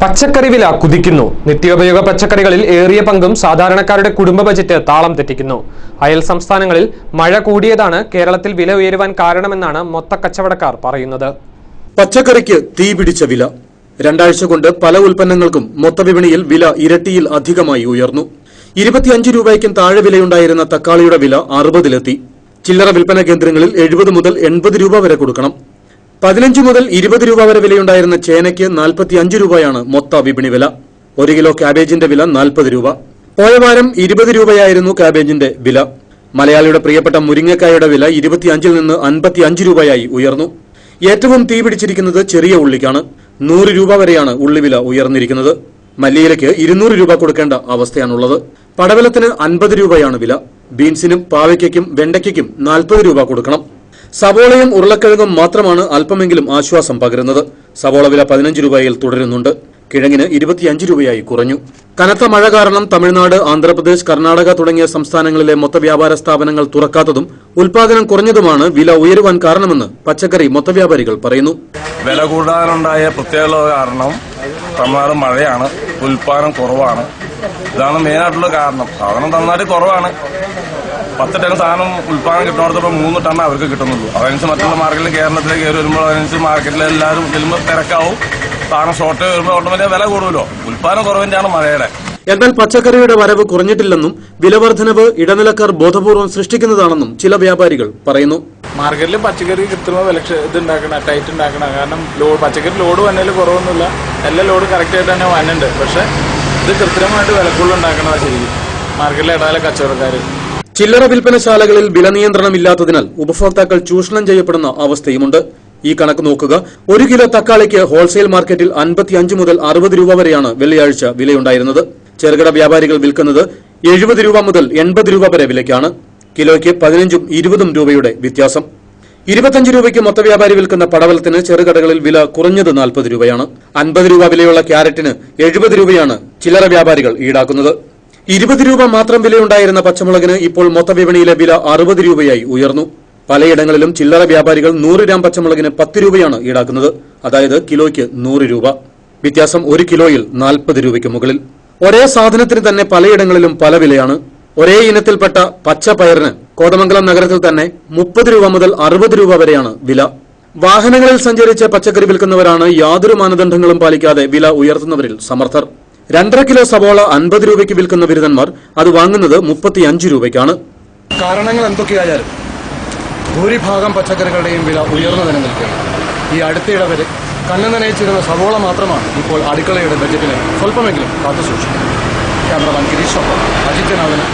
പച്ചക്കറി വില കുതിക്കുന്നു. നിത്യോപയോഗ പച്ചക്കറികളിൽ ഏറിയ പങ്കും സാധാരണക്കാരുടെ കുടുംബ ബജറ്റ് താളം തെറ്റിക്കുന്നു. അയൽ സംസ്ഥാനങ്ങളിൽ മഴ കൂടിയതാണ് കേരളത്തിൽ വില ഉയരുവാൻ കാരണമെന്നാണ് മൊത്ത കച്ചവടക്കാർ പറയുന്നത്. പച്ചക്കറിക്ക് തീ പിടിച്ച വില. രണ്ടാഴ്ച കൊണ്ട് പല ഉൽപ്പന്നങ്ങൾക്കും മൊത്തവിപണിയിൽ വില ഇരട്ടിയിൽ അധികമായി ഉയർന്നു. ഇരുപത്തിയഞ്ച് രൂപയ്ക്കും താഴെ വിലയുണ്ടായിരുന്ന തക്കാളിയുടെ വില അറുപതിലെത്തി. ചില്ലറ വിൽപ്പന കേന്ദ്രങ്ങളിൽ എഴുപത് മുതൽ എൺപത് രൂപ വരെ കൊടുക്കണം. പതിനഞ്ച് മുതൽ ഇരുപത് രൂപ വരെ വിലയുണ്ടായിരുന്ന ചേനയ്ക്ക് നാൽപ്പത്തി അഞ്ച് രൂപയാണ് മൊത്ത വിപണി വില. ഒരു കിലോ ക്യാബേജിന്റെ വില നാൽപ്പത് രൂപ. പോയ വാരം ഇരുപത് രൂപയായിരുന്നു ക്യാബേജിന്റെ വില. മലയാളിയുടെ പ്രിയപ്പെട്ട മുരിങ്ങക്കായുടെ വില ഇരുപത്തിയഞ്ചിൽ നിന്ന് അൻപത്തി അഞ്ച് രൂപയായി ഉയർന്നു. ഏറ്റവും തീ പിടിച്ചിരിക്കുന്നത് ചെറിയ ഉള്ളിക്കാണ്. നൂറ് രൂപ വരെയാണ് ഉള്ളിവില ഉയർന്നിരിക്കുന്നത്. മല്ലിയിലയ്ക്ക് ഇരുന്നൂറ് രൂപ കൊടുക്കേണ്ട അവസ്ഥയാണുള്ളത്. പടവലത്തിന് അൻപത് രൂപയാണ് വില. ബീൻസിനും പാവയ്ക്കും വെണ്ടയ്ക്കും നാൽപ്പത് രൂപ കൊടുക്കണം. സവോളയും ഉരുളക്കിഴങ്ങും മാത്രമാണ് അല്പമെങ്കിലും ആശ്വാസം പകരുന്നത്. സവോള വില പതിനഞ്ച് രൂപയിൽ തുടരുന്നുണ്ട്. കിഴങ്ങിന് ഇരുപത്തിയഞ്ച് രൂപയായി കുറഞ്ഞു. കനത്ത മഴ കാരണം തമിഴ്നാട് ആന്ധ്രാപ്രദേശ് കർണാടക തുടങ്ങിയ സംസ്ഥാനങ്ങളിലെ മൊത്തവ്യാപാര സ്ഥാപനങ്ങൾ തുറക്കാത്തതും ഉൽപാദനം കുറഞ്ഞതുമാണ് വില ഉയരുവാൻ കാരണമെന്ന് പച്ചക്കറി മൊത്തവ്യാപാരികൾ പറയുന്നു. വില കൂടാനുണ്ടായ പ്രത്യേകത കാരണം തമിഴ്നാട് മഴയാണ് ഉൽപാദനം കുറവാണ്. ഇതാണ് മെയിനായിട്ടുള്ള കാരണം. സാധനം തമിഴ്നാട്ടിൽ കുറവാണ്. പത്ത് ടൺ സാധനം ഉൽപാദനം കിട്ടുന്നിടത്തോളം മൂന്ന് ടൺ അവർക്ക് കിട്ടുന്നുള്ളൂ. അതനുസരിച്ച് മറ്റുള്ള മാർക്കറ്റിൽ കേരളത്തിലേക്ക് കയറി വരുമ്പോൾ അതനുസരിച്ച് മാർക്കറ്റിൽ എല്ലാവരും ചെല്ലുമ്പോൾ തിരക്കാവും. സാധനം ഷോർട്ട് വരുമ്പോൾ ഓട്ടോമാറ്റിക് വില കൂടുമല്ലോ. ഉൽപാദനം കുറവിന്റെയാണ് മഴയുടെ. എന്നാൽ പച്ചക്കറിയുടെ വരവ് കുറഞ്ഞിട്ടില്ലെന്നും വിലവർദ്ധനവ് ഇടനിലക്കാർ ബോധപൂർവം സൃഷ്ടിക്കുന്നതാണെന്നും ചില വ്യാപാരികൾ പറയുന്നു. മാർക്കറ്റിൽ പച്ചക്കറി കൃത്രിമ വില ഇത് ഉണ്ടാക്കണ ടൈറ്റ് ഉണ്ടാക്കണ. കാരണം ലോഡ് പച്ചക്കറി ലോഡ് വന്നതിൽ കുറവൊന്നുമില്ല. എല്ലാ ലോഡ് കറക്റ്റായിട്ട് തന്നെ വന്നുണ്ട് പക്ഷെ ഇത് കൃത്രിമമായിട്ട് വിലക്കുള്ള ഉണ്ടാക്കണതാണ് ശരി. മാർക്കറ്റിലെ ഇടാലെ കച്ചവടക്കാർ ചില്ലറ വിൽപ്പനശാലകളിൽ വില നിയന്ത്രണമില്ലാത്തതിനാൽ ഉപഭോക്താക്കൾ ചൂഷണം ചെയ്യപ്പെടുന്ന അവസ്ഥയുമുണ്ട്. ഈ കണക്ക് നോക്കുക. ഒരു കിലോ തക്കാളിക്ക് ഹോൾസെയിൽ മാർക്കറ്റിൽ അൻപത്തിയഞ്ച് മുതൽ അറുപത് രൂപ വരെയാണ് വെള്ളിയാഴ്ച വിലയുണ്ടായിരുന്നത്. ചെറുകിട വ്യാപാരികൾ വിൽക്കുന്നത് എഴുപത് രൂപ മുതൽ എൺപത് രൂപ വരെ വിലയ്ക്കാണ്. കിലോയ്ക്ക് പതിനഞ്ചും ഇരുപതും രൂപയുടെ വ്യത്യാസം. ഇരുപത്തഞ്ച് രൂപയ്ക്ക് മൊത്തവ്യാപാരി വിൽക്കുന്ന പടവലത്തിന് ചെറുകടകളിൽ വില കുറഞ്ഞത് നാൽപ്പത് രൂപയാണ്. അൻപത് രൂപ വിലയുള്ള ക്യാരറ്റിന് എഴുപത് രൂപയാണ് ചില്ലറ വ്യാപാരികൾ ഈടാക്കുന്നത്. ഇരുപത് രൂപ മാത്രം വിലയുണ്ടായിരുന്ന പച്ചമുളകിന് ഇപ്പോൾ മൊത്തവിപണിയിലെ വില അറുപത് രൂപയായി ഉയർന്നു. പലയിടങ്ങളിലും ചില്ലറ വ്യാപാരികൾ നൂറ് ഗ്രാം പച്ചമുളകിന് പത്ത് രൂപയാണ് ഈടാക്കുന്നത്. അതായത് കിലോയ്ക്ക് നൂറ് രൂപ. വ്യത്യാസം ഒരു കിലോയിൽ നാൽപ്പത് രൂപയ്ക്ക് മുകളിൽ. ഒരേ സാധനത്തിന് തന്നെ പലയിടങ്ങളിലും പല വിലയാണ്. ഒരേ ഇനത്തിൽപ്പെട്ട പച്ച പയറിന് കോതമംഗലം നഗരത്തിൽ തന്നെ മുപ്പത് രൂപ മുതൽ അറുപത് രൂപ വരെയാണ് വില. വാഹനങ്ങളിൽ സഞ്ചരിച്ച് പച്ചക്കറി വിൽക്കുന്നവരാണ് യാതൊരു മാനദണ്ഡങ്ങളും പാലിക്കാതെ വില ഉയർത്തുന്നവരിൽ സമർത്ഥർ. രണ്ടര കിലോ സവോള അൻപത് രൂപയ്ക്ക് വിൽക്കുന്ന ബിരുദന്മാർ അത് വാങ്ങുന്നത് മുപ്പത്തിയഞ്ച് രൂപയ്ക്കാണ്. കാരണങ്ങൾ എന്തൊക്കെയായാലും ഭൂരിഭാഗം പച്ചക്കറികളുടെയും വില ഉയർന്നു നിൽക്കുകയാണ്. ഈ അടുത്തിടെ വരെ കണ്ണു നനയിച്ചിരുന്ന സവോള മാത്രമാണ് ഇപ്പോൾ അടുക്കളയുടെ ബജറ്റിന് സ്വല്പമെങ്കിലും കാത്തു സൂക്ഷിക്കുന്നത്. ക്യാമറമാൻ ഗിരീഷ് അജിത് നാഥന്